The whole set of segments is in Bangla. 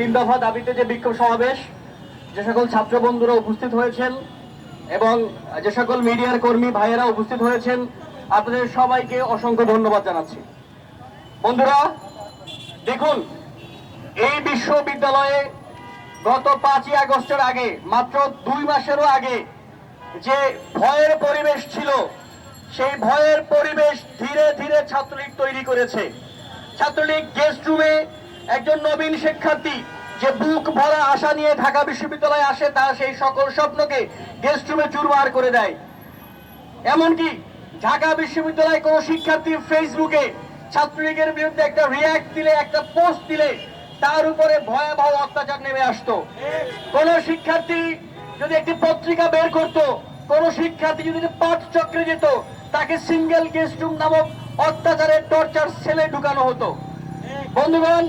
তিন দফা দাবিতে যে বিক্ষোভ সমাবেশ, যে সকল ছাত্র বন্ধুরা উপস্থিত হয়েছেন এবং যে সকল মিডিয়ার কর্মী ভাইয়েরা উপস্থিত হয়েছেন, আপনাদের সবাইকে অসংখ্য ধন্যবাদ জানাচ্ছি। বন্ধুরা, দেখুন, এই বিশ্ববিদ্যালয়ে গত পাঁচই আগস্টের আগে, মাত্র দুই মাসেরও আগে যে ভয়ের পরিবেশ ছিল, সেই ভয়ের পরিবেশ ধীরে ধীরে ছাত্রলীগ তৈরি করেছে। ছাত্রলীগ গেস্ট রুমে একজন নবীন শিক্ষার্থী যে বুক ভরা আশা নিয়ে ঢাকা বিশ্ববিদ্যালয়ে আসে, তার সেই সকল স্বপ্নকে গেস্ট রুমে চুরমার করে দেয়। এমনকি ঢাকা বিশ্ববিদ্যালয়ে কোনো শিক্ষার্থী ফেসবুকে ছাত্রলীগের বিরুদ্ধে একটা রিয়াক্ট দিলে, একটা পোস্ট দিলে, তার উপরে ভয়াবহ অত্যাচার নেমে আসতো। কোন শিক্ষার্থী যদি একটি পত্রিকা বের করত, কোন শিক্ষার্থী যদি পাঠ চক্রে যেত, তাকে সিঙ্গেল গেস্ট রুম নামক অত্যাচারের টর্চার সেলে ঢুকানো হতো। বন্ধুগণ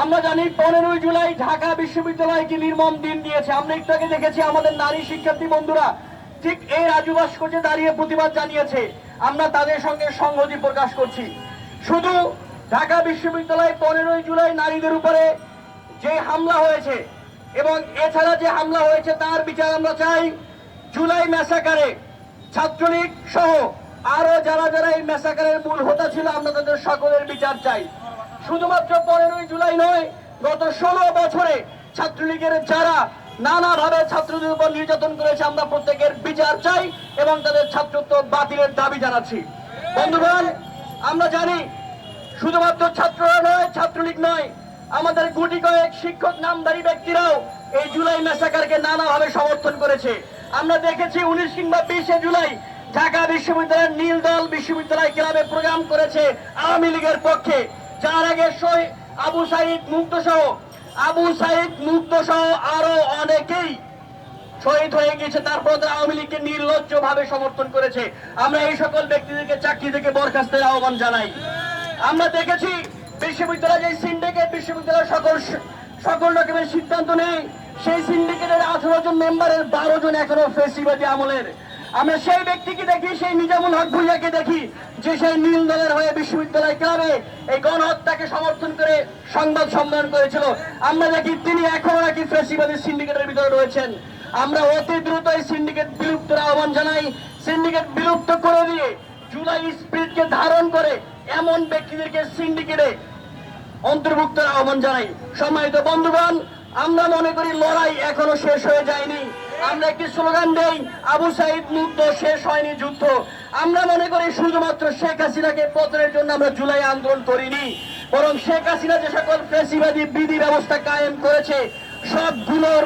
আমরা জানি পনেরোই জুলাই ঢাকা বিশ্ববিদ্যালয় কি নির্মম দিন দিয়েছে। আমরা একটু আগে দেখেছি আমাদের নারী শিক্ষার্থী বন্ধুরা, ঠিক এই রাজু ভাস্কর্যে দাঁড়িয়ে প্রতিবাদ জানিয়েছে। আমরা তাদের সঙ্গে সংহতি প্রকাশ করছি। শুধু ঢাকা বিশ্ববিদ্যালয় পনেরোই জুলাই নারীদের উপরে যে হামলা হয়েছে এবং এছাড়া যে হামলা হয়েছে তার বিচার আমরা চাই জুলাই ম্যাসাকারে। ছাত্রলীগ সহ আরও যারা যারা এই ম্যাসাকারের মূল হোতা ছিল, আমরা তাদের সকলের বিচার চাই। শুধুমাত্র পনেরোই জুলাই নয়, গত ষোলো বছরে ছাত্রলীগের যারা নানাভাবে ছাত্রদের উপর নির্যাতন করেছে, আমরা প্রত্যেকের বিচার চাই এবং তাদের ছাত্রত্ব বাতিলের দাবি জানাচ্ছি। বন্ধুগণ, আমরা জানি শুধুমাত্র ছাত্ররা নয়, ছাত্রলীগ নয়, আমাদের গুটি কয়েক শিক্ষক, নামধারী ব্যক্তিরাও এই জুলাই মেসাকারকে নানাভাবে সমর্থন করেছে। আমরা দেখেছি উনিশ কিংবা বিশে জুলাই ঢাকা বিশ্ববিদ্যালয়ের নীল দল বিশ্ববিদ্যালয় ক্লাবে প্রোগ্রাম করেছে আওয়ামী লীগের পক্ষে। যার আগে শহীদ আবু সাইদ মুক্ত সহ, আবু সাইদ মুক্ত সহ আরও অনেকেই শহীদ হয়ে গিয়েছে। তারপর তারা আওয়ামী লীগকে নির্লজ্জ ভাবে সমর্থন করেছে। আমরা এই সকল ব্যক্তিদেরকে চাকরি থেকে বরখাস্তের আহ্বান জানাই। আমরা দেখেছি বিশ্ববিদ্যালয় যে সিন্ডিকেট বিশ্ববিদ্যালয় সকল সকল রকমের সিদ্ধান্ত নেই সেই সিন্ডিকেটের আঠারো জন মেম্বারের বারো জন এখনও ফেসিবাদী আমলের। আমরা সেই ব্যক্তিকে দেখি, সেই নিজামুল হক ভুইয়াকে দেখি, যে সেই নীল দলের হয়ে বিশ্ববিদ্যালয় ক্লাবে এই গণহত্যাকে সমর্থন করে সংবাদ সম্মেলন করেছিল। আমরা দেখি তিনি এখনও নাকি ফেসিবাদী সিন্ডিকেটের ভিতরে রয়েছেন। আমরা অতি দ্রুত এই সিন্ডিকেট বিলুপ্তের আহ্বান জানাই। সিন্ডিকেট বিলুপ্ত করে দিয়ে জুলাই স্পিরিটকে ধারণ করে এমন ব্যক্তিদেরকে সিন্ডিকেটে অন্তর্ভুক্তের আহ্বান জানাই। সম্মানিত বন্ধুগণ আমরা মনে করি লড়াই এখনও শেষ হয়ে যায়নি। আমরা একটি স্লোগান দেই, আবু সাইদ মুক্ত, শেষ হয়নি যুদ্ধ। আমরা মনে করি শুধুমাত্র শেখ হাসিনাকে পতনের জন্য আমরা জুলাই আন্দোলন করিনি। বরং শেখ হাসিনা যে সকল ফেসিবাদী বিধি ব্যবস্থা কায়েম করেছে, সবগুলোর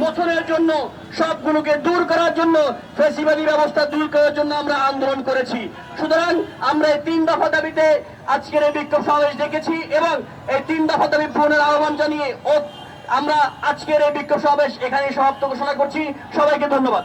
মোচনের জন্য, সবগুলোকে দূর করার জন্য ফেসিবাদী ব্যবস্থা দূর করার জন্য আমরা আন্দোলন করেছি। সুতরাং আমরা এই তিন দফা দাবিতে আজকের এই বিক্ষোভ সমাবেশ দেখেছি এবং এই তিন দফা দাবি পূরণের আহ্বান জানিয়ে আমরা আজকের এই বিক্ষোভ সমাবেশ এখানে সমাপ্ত ঘোষণা করছি। সবাইকে ধন্যবাদ।